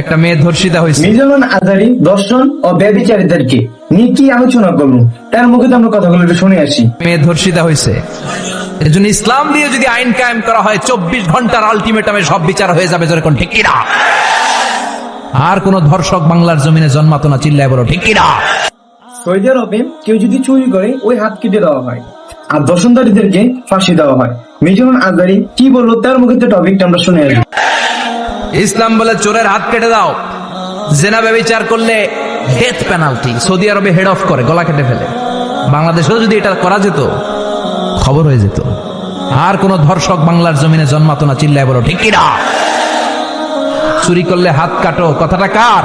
একটা মেয়ে ধর্ষিতা হয়েছে। মিজানুন আজারি দর্শন ও ব্যবিচারীদেরকে নিয়ে কি আলোচনা করল তার মুখে তো আমরা কথাগুলো একটু শুনে আসি। মেয়ে ধর্ষিতা হয়েছে। এর জন্য ইসলাম দিয়ে যদি আইন কায়েম করা হয় চব্বিশ ঘণ্টার আলটিমেটামে সব বিচার হয়ে যাবে যেরকম ঠিক কিনা আর কোন ধর্ষক বাংলার জমিনে জন্মাতো না চিল্লায় বলো ঠিক কিনা সৌদি আরবে কেউ যদি চুরি করে ওই হাত কেটে দেওয়া হয়। আর দর্শনদারীদেরকে ফাঁসি দেওয়া হয়। মিজানুন আজারি কি বলল? তার মুখে তো টপিকটা আমরা শুনে আসি ইসলাম বলে চোরের হাত কেটে দাও। জেনা ব্যবচার করলে ডেথ পেনাল্টি সৌদি আরবে হেড অফ করে, গলা কেটে ফেলে। বাংলাদেশেও যদি এটা করা যেত, খবর হয়ে যেত। আর কোন ধর্ষক বাংলার জমিনে জন্মাতো না, চিল্লায় বলো, ঠিক চুরি করলে হাত কাটো, কথাটা কার?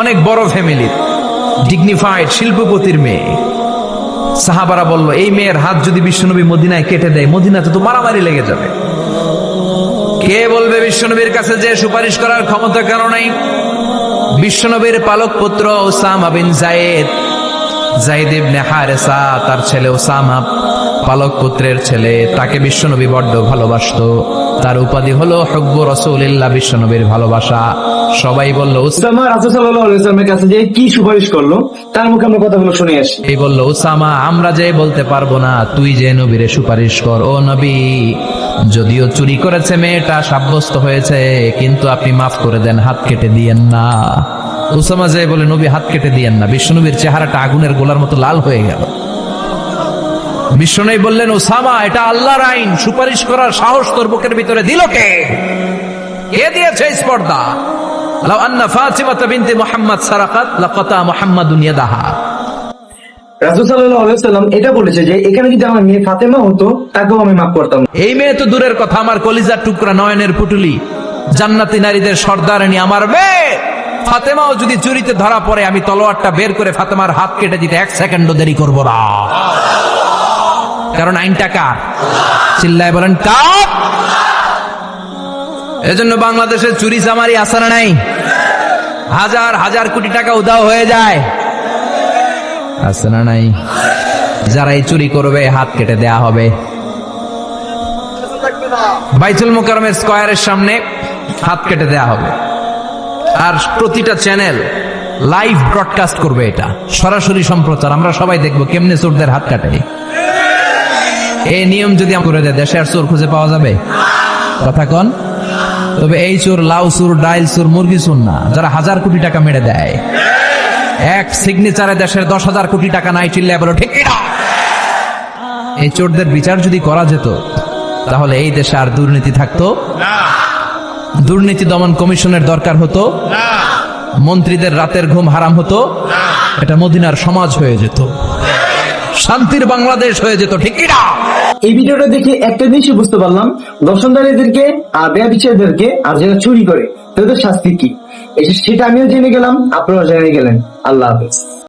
অনেক বড় ফ্যামিলির ডিগনিফাইড শিল্পপতির মেয়ে। সাহাবারা বলল, এই মেয়ের হাত যদি বিশ্বনবী মদিনায় কেটে দেয়, মদিনাতে তো মারামারি লেগে যাবে। কে বলবে বিশ্বনবীর কাছে যে সুপারিশ করার ক্ষমতা কেন নাই? বিশ্বনবীর পালক পুত্র Osama bin Zayed Zaid ibn Haritha, তার ছেলে ওসামা। পালক পুত্রের ছেলে তাকে বিশ্বনবী বড্ড ভালোবাসতো। তার উপাধি হলো হব্বু রসুলিল্লাহ বিশ্বনবীর ভালোবাসা। সবাই বলল উসামা কাছে যে কি সুপারিশ করল তার মুখে আমরা কথাগুলো শুনে আসি। এই বলল ওসামা আমরা যে বলতে পারব না তুই যে নবীরে সুপারিশ কর ও নবী। যদিও চুরি করেছে মেয়েটা সাব্যস্ত হয়েছে কিন্তু আপনি মাফ করে দেন হাত কেটে দিয়েন না। ওসামা যে বলে নবী হাত কেটে দিয়েন না বিশ্বনবীর চেহারাটা আগুনের গোলার মতো লাল হয়ে গেল। বিশ্বনবী বললেন ওসামা এটা আল্লাহর আইন। সুপারিশ করার সাহস তোর বুকের ভিতরে দিল কে? কে দিয়েছে স্পর্ধা? এটা বলেছে যে এখানে যদি আমার মেয়ে ফাতেমা হতো তাকেও আমি মাফ করতাম। এই মেয়ে তো দূরের কথা আমার কলিজার টুকরা নয়নের পুটুলি। জান্নাতি নারীদের সর্দারানি আমার মেয়ে। ফাতেমাও যদি চুরিতে ধরা পড়ে আমি তলোয়ারটা বের করে ফাতেমার হাত কেটে দিতে এক সেকেন্ডও দেরি করব না। কারণ আইনটা কার চিল্লায় বলেন, কার? এজন্য বাংলাদেশের চুরি চামারি আসানা নাই। হাজার হাজার কোটি টাকা উদাও হয়ে যায়। আছে নাই? যারা এই চুরি করবে, হাত কেটে দেয়া হবে। বাইতুল মোকারমের স্কয়ারের সামনে হাত কেটে দেয়া হবে। আর প্রতিটা চ্যানেল লাইভ ব্রডকাস্ট করবে এটা। সরাসরি সম্প্রচার, আমরা সবাই দেখব কেমনে চোরদের হাত কাটে। এই নিয়ম যদি করে দেয় দেশে আর চোর খুঁজে পাওয়া যাবে? কথা কন। তবে এই চোর লাউ চোর ডাইল চোর মুরগি চোর না যারা হাজার কোটি টাকা মেরে দেয়। এক সিগনেচারে দেশের দশ হাজার কোটি টাকা নাই চিল্লায় বলো ঠিক এই চোরদের বিচার যদি করা যেত তাহলে এই দেশে আর দুর্নীতি থাকতো? দুর্নীতি দমন কমিশনের দরকার হতো? মন্ত্রীদের রাতের ঘুম হারাম হতো? এটা মদিনার সমাজ হয়ে যেত। শান্তির বাংলাদেশ হয়ে যেত, ঠিক না? এই ভিডিওটা দেখে একটা জিনিসই বুঝতে পারলাম, দর্শনদারীদেরকে আর বেয়া ব্যবচারীদেরকে আর যারা চুরি করে, তাদের শাস্তি কি? সেটা আমিও জেনে গেলাম, আপনারাও জেনে গেলেন। আল্লাহ হাফেজ।